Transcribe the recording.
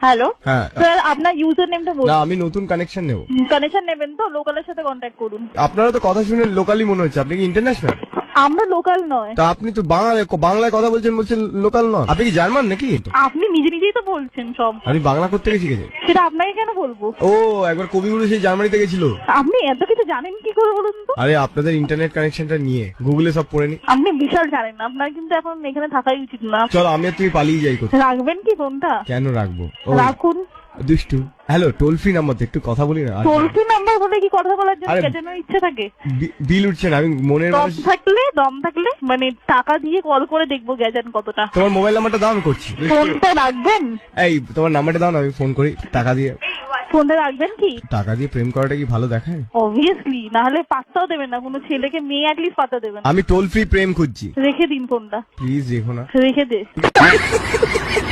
Hello হ্যাঁ। Sir আপনার user নেমটা না বলুন আমি নতুন কানেকশন নেব। কানেকশন নেবেন তো? লোকালের সাথে কন্ট্যাক্ট করুন। আপনারা তো কথা শুনে লোকালি মনে হচ্ছে। আপনি কি ইন্টারন্যাশনাল আমরা লোকাল নয়। তা আপনি তো বাংলায় বাংলায় কথা বলছেন বলছেন লোকাল নন। আপনি কি জার্মান নাকি? আপনি নিজে নিজেই তো বলছেন সব। আমি বাংলা করতে গেছি সেটা আপনাকে কেন বলব? ও একবার কবিগুরু সেই জার্মানিতে গেছিল। আপনি এত কিছু জানেন কি করে বলুন তো? আরে আপনাদের ইন্টারনেট কানেকশনটা নিয়ে গুগলে সব পড়ে নি। আপনি বিশাল জানেন না আপনার কিন্তু এখন এখানে থাকাই উচিত না। চলো আমি তুমি পালিয়ে যাই রাখবেন কি ফোনটা? কেন রাখব? রাখুন। দুষ্টু। হ্যালো টোল ফ্রি নাম্বার একটু কথা বলি না? টোল ফ্রি নাম্বার বলে কি কথা বলার জন্য আরে- ইচ্ছে থাকে? বিল উঠছে না আমি মনের দম থাকলে দম থাকলে মানে টাকা দিয়ে কল করে দেখব গেছেন কতটা। তোমার মোবাইল নাম্বারটা দাও আমি করছি। ফোনটা রাখবেন? এই তোমার নাম্বারটা দাও না আমি ফোন করি টাকা দিয়ে। ফোনটা রাখবেন কি? টাকা দিয়ে প্রেম করাটা কি ভালো দেখায়? অবভিয়াসলি না হলে পাত্তাও দেবেন না কোনো ছেলেকে মেয়ে অ্যাটলিস্ট পাত্তা দেবেন আমি টোল ফ্রি প্রেম খুঁজছি। রেখে দিন ফোনটা প্লিজ রেখো না। রেখে দে।